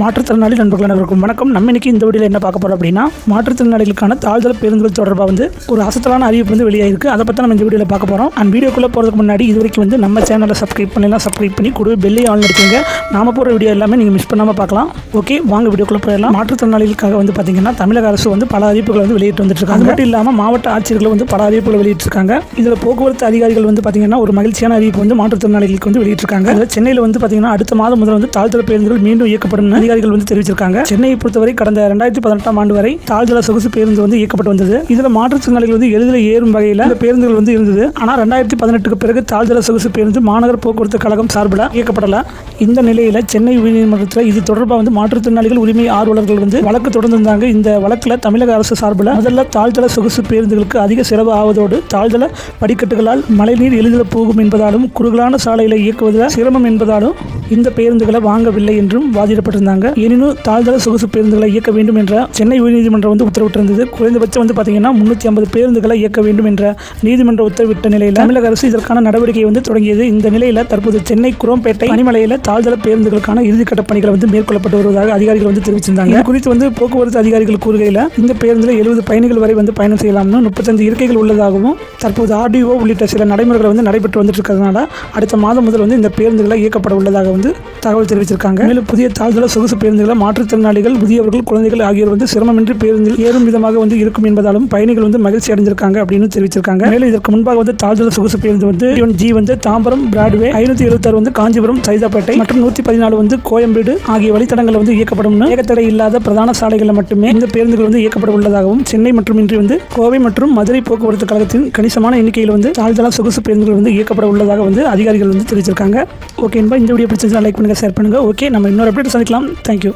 மாற்றுத்திறனாளி நண்பர்கள் அனைவருக்கும் வணக்கம். நம்ம இன்னைக்கு இந்த வீடியோவில் என்ன பார்க்க போறோம் அப்படின்னா மாற்றுத்திறனாளிகளுக்கான தாழ்தள பேருந்துகள் தொடர்பாக வந்து ஒரு அசத்தலான அறிவிப்பு வந்து வெளியாயிருக்கு. அதை பற்றி நம்ம இந்த வீடியோவில் பார்க்க போகிறோம் அண்ட் வீடியோக்குள்ளே போகிறதுக்கு முன்னாடி இது வரைக்கும் வந்து நம்ம சேனலை சப்ஸ்கிரைப் பண்ணலாம் சப்ஸ்கிரைப் பண்ணி கூடவே பெல்லை ஆன் எடுத்துங்க நாம போகிற வீடியோ எல்லாமே நீங்கள் மிஸ் பண்ணாமல் பார்க்கலாம். ஓகே வாங்க வீடியோக்குள்ளே போயிடலாம். மாற்றுத்திறனாளிகளுக்காக வந்து பார்த்திங்கன்னா தமிழக அரசு வந்து பல அறிவிப்புகளை வந்து வெளியிட்டு வந்துட்டு இருக்காங்க அது மட்டும் இல்லாமல் மாவட்ட ஆட்சியர்கள் வந்து பல அறிவிப்புகளை வெளியிட்டிருக்காங்க. இதில் போக்குவரத்து அதிகாரிகள் வந்து பார்த்தீங்கன்னா ஒரு மகிழ்ச்சியான அறிவிப்பு வந்து மாற்றுத்திறனாளிகளுக்கு வந்து வெளியிட்டிருக்காங்க. அதில் சென்னையில் வந்து பார்த்திங்கன்னா அடுத்த மாதம் முதல் வந்து தாழ்தள பேருந்துகள் மீண்டும் இயக்கப்படும் அதிகாரிகள் வந்து தெரிவிச்சிருக்காங்க. சென்னையை பொறுத்தவரை கடந்த ரெண்டாயிரத்தி பதினெட்டாம் ஆண்டு வரை தாழ்தள சொகுசு பேருந்து வந்து இயக்கப்பட்டு வந்தது. இதில் மாற்றுத்திறனாளிகள் வந்து எளிதில் ஏறும் வகையில் இந்த பேருந்துகள் வந்து இருந்தது. ஆனால் ரெண்டாயிரத்தி பதினெட்டுக்கு பிறகு தாழ்தள சொகுசு பேருந்து மாநகர போக்குவரத்து கழகம் சார்பில் இயக்கப்படல. இந்த நிலையில் சென்னை உயர்நீதிமன்றத்தில் இது தொடர்பாக வந்து மாற்றுத்திறனாளிகள் உரிமை ஆர்வலர்கள் வந்து வழக்கு தொடர்ந்து இருந்தாங்க இந்த வழக்கில் தமிழக அரசு சார்பில் முதல்ல தாழ்தள சொகுசு பேருந்துகளுக்கு அதிக செலவு ஆவதோடு தாழ்தள படிக்கட்டுகளால் மழைநீர் எளிதில் போகும் என்பதாலும் குறுகலான சாலையில் இயக்குவதில் சிரமம் என்பதாலும் இந்த பேருந்துகளை வாங்கவில்லை என்றும் வாதிடப்பட்டிருந்தாங்க. எனினும் தாழ்தள சொகுசு பேருந்துகளை இயக்க வேண்டும் என்ற சென்னை உயர்நீதிமன்றம் வந்து உத்தரவிட்டிருந்தது. குறைந்தபட்சம் வந்து பார்த்தீங்கன்னா முன்னூற்றி ஐம்பது பேருந்துகளை இயக்க வேண்டும் என்ற நீதிமன்ற உத்தரவிட்ட நிலையில் தமிழக அரசு இதற்கான நடவடிக்கை வந்து தொடங்கியது. இந்த நிலையில் தற்போது சென்னை குரோம்பேட்டை பனிமலையில் தாழ்தள பேருந்துகளுக்கான இறுதிக்கட்ட பணிகள் வந்து மேற்கொள்ளப்பட்டு வருவதாக அதிகாரிகள் வந்து தெரிவிச்சிருந்தாங்க. இது குறித்து வந்து போக்குவரத்து அதிகாரிகள் கூறுகையில் இந்த பேருந்தில் எழுபது பயணிகள் வரை வந்து பயணம் செய்யலாம்னு முப்பத்தஞ்சு இருக்கைகள் உள்ளதாகவும் தற்போது ஆர்டிஓ உள்ளிட்ட சில நடைமுறைகள் வந்து நடைபெற்று வந்துட்டு இருக்கிறதுனால அடுத்த மாதம் முதல் வந்து இந்த பேருந்துகளை இயக்கப்பட உள்ளதாக வந்து தகவல் தெரிவிச்சிருக்காங்க மேலும் புதிய தாழ்தள சொகுசு பேருந்துகளை மாற்றுத்திறனாளிகள் புதியவர்கள் குழந்தைகள் ஆகியோர் வந்து சிரமமின்றி பேருந்தில் ஏறும் விதமாக வந்து இருக்கும் என்பதாலும் பயணிகள் வந்து மகிழ்ச்சி அடைஞ்சிருக்காங்க அப்படின்னு தெரிவிச்சிருக்காங்க. மேலும் இதற்கு முன்பாக வந்து தாழ்தள சொகுசு பேருந்து வந்து ஜி வந்து தாம்பரம் பிராட்வே ஐநூத்தி எழுபத்தாறு வந்து காஞ்சிபுரம் சைதாப்பேட்டை மற்றும் நூத்தி பதினாலு வந்து கோயம்பேடு ஆகிய வழித்தடங்கள் வந்து இயக்கப்படும் ஏகத்தடை இல்லாத பிரதான சாலைகளில் மட்டுமே இந்த பேருந்துகள் வந்து இயக்கப்பட உள்ளதாகவும் சென்னை மற்றும் இன்றி வந்து கோவை மற்றும் மதுரை போக்குவரத்து கழகத்தின் கணிசமான எண்ணிக்கையில் வந்து தாழ்தள சொகுசு பேருந்துகள் வந்து இயக்கப்பட உள்ளதாக வந்து அதிகாரிகள் வந்து தெரிவிச்சிருக்காங்க. ஓகே என்பா இந்த வீடியோ பிடிச்சிருந்தா லைக் பண்ணுங்கள் ஷேர் பண்ணுங்க. ஓகே நம்ம இன்னொரு அப்டேட் சந்திக்கலாம். தேங்க்யூ